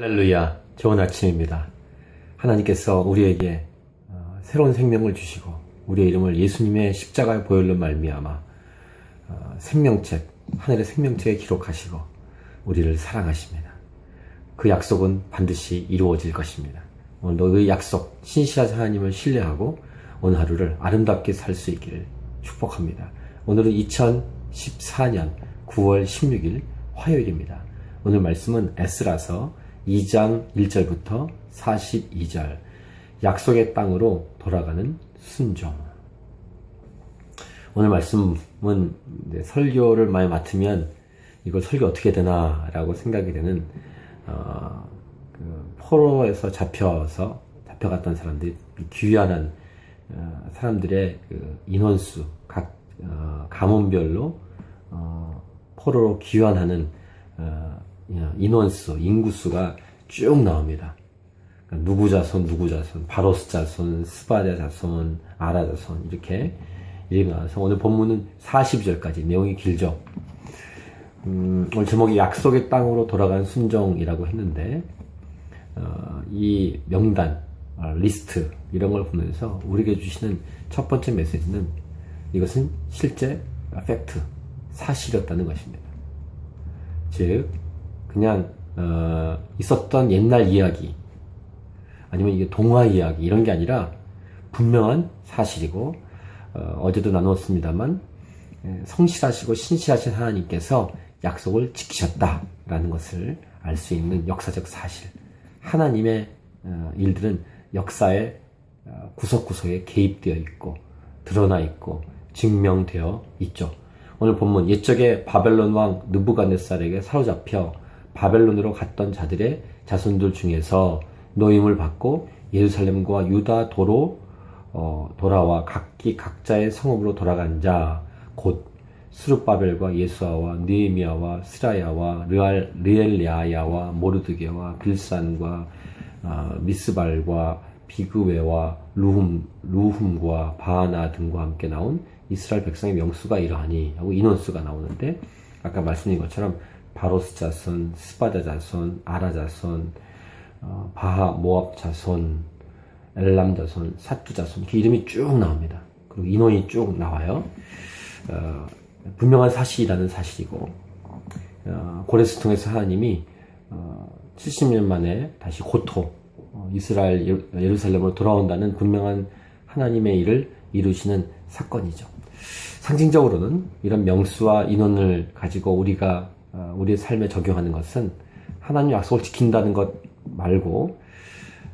할렐루야, 좋은 아침입니다. 하나님께서 우리에게 어, 새로운 생명을 주시고 우리의 이름을 예수님의 십자가의 보혈로 말미암아 어, 생명책, 하늘의 생명책에 기록하시고 우리를 사랑하십니다. 그 약속은 반드시 이루어질 것입니다. 오늘도 그 약속, 신실하신 하나님을 신뢰하고 오늘 하루를 아름답게 살 수 있기를 축복합니다. 오늘은 2014년 9월 16일 화요일입니다. 오늘 말씀은 에스라서 2장 1절부터 42절. 약속의 땅으로 돌아가는 순종. 오늘 말씀은 설교를 많이 맡으면 이걸 설교 어떻게 되나 라고 생각이 되는 어, 그 포로에서 잡혀서 잡혀갔던 사람들이 귀환한 어, 사람들의 그 인원수 각 어, 가문별로 어, 포로로 귀환하는 어, 인원수, 인구수가 쭉 나옵니다. 그러니까 누구 자손, 누구 자손, 바로스 자손, 스바랴 자손, 아라 자손 이렇게 나와서 오늘 본문은 42절까지 내용이 길죠. 음, 오늘 제목이 약속의 땅으로 돌아간 순종이라고 했는데 어, 이 명단, 어, 리스트 이런 걸 보면서 우리에게 주시는 첫 번째 메시지는 이것은 실제 팩트, 사실이었다는 것입니다. 즉 그냥 어, 있었던 옛날 이야기 아니면 이게 동화 이야기 이런 게 아니라 분명한 사실이고 어, 제도 나누었습니다만 예, 성실하시고 신실하신 하나님께서 약속을 지키셨다라는 것을 알 수 있는 역사적 사실 하나님의 어, 일들은 역사의 어, 구석구석에 개입되어 있고 드러나 있고 증명되어 있죠. 오늘 본문 옛적에 바벨론 왕 느부갓네살에게 사로잡혀 바벨론으로 갔던 자들의 자손들 중에서 노임을 받고 예루살렘과 유다 도로 어, 돌아와 각기 각자의 성읍으로 돌아간 자곧 수르바벨과 예수아와 느에미아와 스라야와 르알 르엘리아야와 모르드게와 빌산과 어, 미스발과 비그웨와 루흠 루흠과 바하나 등과 함께 나온 이스라엘 백성의 명수가 이러하니 하고 인원수가 나오는데 아까 말씀드린 것처럼 바로스 자손, 스바다 자손, 아라 자손, 어, 바하 모압 자손, 엘람 자손, 사투 자손 이렇게 이름이 쭉 나옵니다. 그리고 인원이 쭉 나와요. 어, 분명한 사실이라는 사실이고 어, 고레스 통해서 하나님이 70년 어, 만에 다시 고토 어, 이스라엘 예루살렘으로 돌아온다는 분명한 하나님의 일을 이루시는 사건이죠. 상징적으로는 이런 명수와 인원을 가지고 우리가 어, 우리의 삶에 적용하는 것은 하나님 약속을 지킨다는 것 말고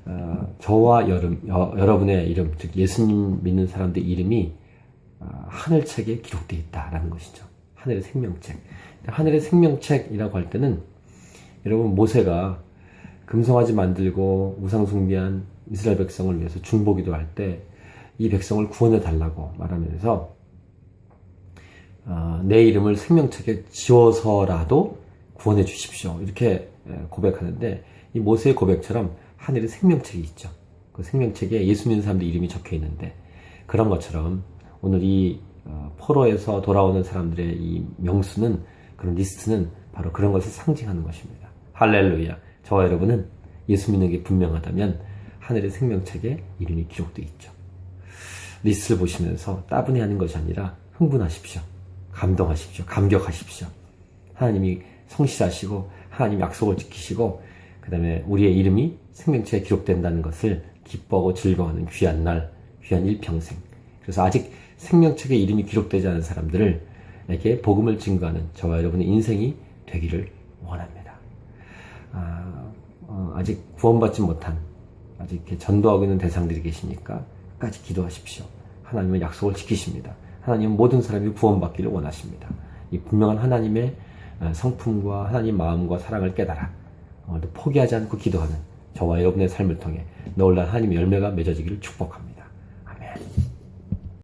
어, 저와 여름, 여, 러분의 이름, 즉 예수님 믿는 사람들 이름이 어, 하늘책에 기록되어 있다라는 것이죠. 하늘의 생명책. 하늘의 생명책이라고 할 때는 여러분 모세가 금송아지 만들고 우상 숭배한 이스라엘 백성을 위해서 중보기도 할 때 이 백성을 구원해 달라고 말하면서 어, 내 이름을 생명책에 지워서라도 구원해 주십시오. 이렇게 고백하는데 이 모세의 고백처럼 하늘의 생명책이 있죠. 그 생명책에 예수 믿는 사람들 이름이 적혀 있는데 그런 것처럼 오늘 이 어, 포로에서 돌아오는 사람들의 이 명수는 그런 리스트는 바로 그런 것을 상징하는 것입니다. 할렐루야. 저와 여러분은 예수 믿는 게 분명하다면 하늘의 생명책에 이름이 기록되어 있죠. 리스트를 보시면서 따분히 하는 것이 아니라 흥분하십시오. 감동하십시오. 감격하십시오. 하나님이 성실하시고 하나님 약속을 지키시고 그 다음에 우리의 이름이 생명체에 기록된다는 것을 기뻐하고 즐거워하는 귀한 날, 귀한 일평생. 그래서 아직 생명책에 이름이 기록되지 않은 사람들에게 복음을 증거하는 저와 여러분의 인생이 되기를 원합니다. 아, 어, 아직 구원받지 못한 아직 전도하고 있는 대상들이 계시니까 끝까지 기도하십시오. 하나님은 약속을 지키십니다. 하나님은 모든 사람이 구원받기를 원하십니다. 이 분명한 하나님의 어, 성품과 하나님 마음과 사랑을 깨달아 포기하지 않고 기도하는 저와 여러분의 삶을 통해 놀란 하나님의 열매가 맺어지기를 축복합니다.